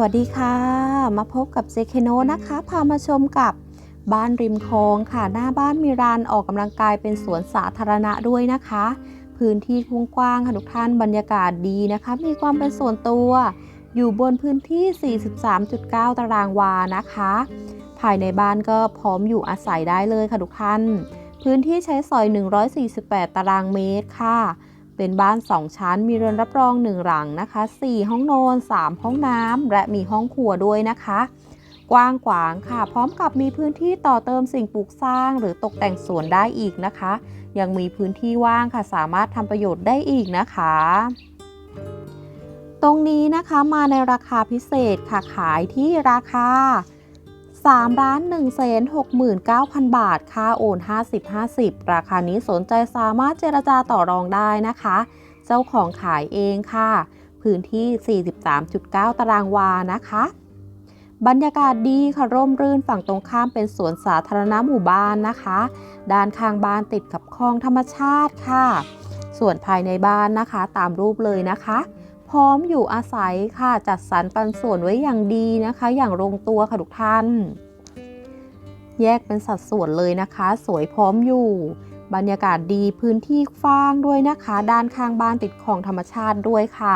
สวัสดีค่ะ มาพบกับเจเคโนนะคะ พามาชมกับบ้านริมคลองค่ะ หน้าบ้านมีลานออกกำลังกายเป็นสวนสาธารณะด้วยนะคะ พื้นที่กว้างๆค่ะทุกท่านบรรยากาศดีนะคะ มีความเป็นส่วนตัว อยู่บนพื้นที่ 43.9 ตารางวานะคะ ภายในบ้านก็พร้อมอยู่อาศัยได้เลยค่ะทุกท่าน พื้นที่ใช้สอย 148 ตารางเมตรค่ะ เป็นบ้าน 2 ชั้น มีเรือนรับรอง 1 หลังนะคะ 4 ห้องนอน 3 ห้องน้ำ และมีห้องครัวด้วยนะคะ กว้างขวางค่ะ พร้อมกับมีพื้นที่ต่อเติมสิ่งปลูกสร้าง หรือตกแต่งสวนได้อีกนะคะ ยังมีพื้นที่ว่างค่ะ สามารถทำประโยชน์ได้อีกนะคะตรงนี้นะคะมาในราคาพิเศษค่ะขายที่ราคา 3ล้าน1แสน69,000 บาท ค่าโอน 50-50 ราคานี้สนใจสามารถเจรจาต่อรองได้นะคะ เจ้าของขายเองค่ะ พื้นที่ 43.9 ตารางวานะคะ บรรยากาศดีค่ะร่มรื่นฝั่งตรงข้ามเป็นสวนสาธารณะหมู่บ้านนะคะ ด้านข้างบ้านติดกับคลองธรรมชาติค่ะ ส่วนภายในบ้านนะคะตามรูปเลยนะคะ พร้อมอยู่อาศัยค่ะจัดสรรปันส่วนไว้อย่างดีนะคะ อย่างลงตัวค่ะทุกท่าน แยกเป็นสัดส่วนเลยนะคะ สวยพร้อมอยู่ บรรยากาศดีพื้นที่กว้างด้วยนะคะ ด้านข้างบ้านติดของธรรมชาติด้วยค่ะ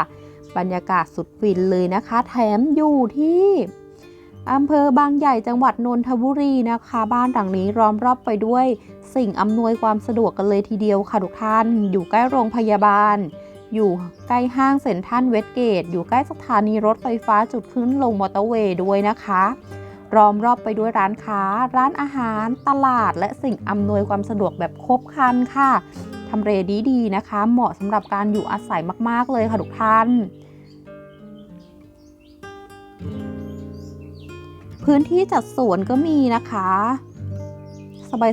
บรรยากาศสุดฟินเลยนะคะ แถมอยู่ที่อำเภอบางใหญ่จังหวัดนนทบุรีนะคะ บ้านหลังนี้ล้อมรอบไปด้วย สิ่งอำนวยความสะดวกกันเลยทีเดียวค่ะทุกท่าน อยู่ใกล้โรงพยาบาล อยู่ใกล้ห้างเซ็นทรัลเวสเกต อยู่ใกล้สถานีรถไฟฟ้าจุดขึ้นลงมอเตอร์เวย์ด้วยนะคะล้อมรอบไปด้วยร้านค้า ร้านอาหาร ตลาด และสิ่งอำนวยความสะดวกแบบครบครันค่ะทำเลดีๆนะคะ เหมาะสำหรับการอยู่อาศัยมากๆเลยค่ะทุกท่านพื้นที่จัดสวนก็มีนะคะ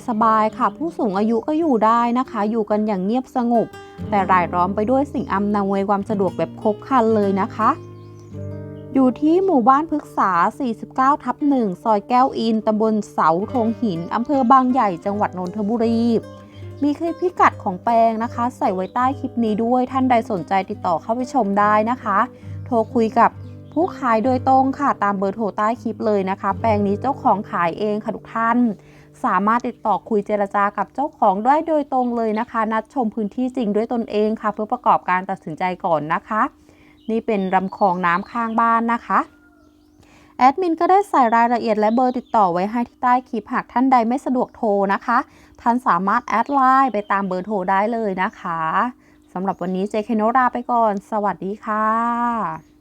สบายๆค่ะ ผู้สูงอายุก็อยู่ได้นะคะ อยู่กันอย่างเงียบสงบ แต่รายล้อมไปด้วยสิ่งอำนวยความสะดวกแบบครบครันเลยนะคะ อยู่ที่หมู่บ้านพฤกษา 49 ทับ1ซอยแก้วอินตำบลเสาธงหินอำเภอบางใหญ่จังหวัดนนทบุรีมีคลิปพิกัดของแปลงนะคะ ใส่ไว้ใต้คลิปนี้ด้วยท่านใดสนใจติดต่อเข้าไปชมได้นะคะ โทรคุยกับผู้ขายโดยตรงค่ะตามเบอร์โทรใต้คลิปเลยนะคะ แปลงนี้เจ้าของขายเองค่ะทุกท่าน สามารถติดต่อคุยเจรจากับเจ้าของได้โดยตรงเลยนะคะ นัดชมพื้นที่จริงด้วยตนเองค่ะ เพื่อประกอบการตัดสินใจก่อนนะคะ นี่เป็นลำคลองน้ำข้างบ้านนะคะแอดมินก็ได้ใส่รายละเอียดและเบอร์ติดต่อไว้ให้ที่ใต้คลิปหากท่านใดไม่สะดวกโทรนะคะ ท่านสามารถแอดไลน์ไปตามเบอร์โทรได้เลยนะคะสำหรับวันนี้เจคโนราไปก่อน สวัสดีค่ะ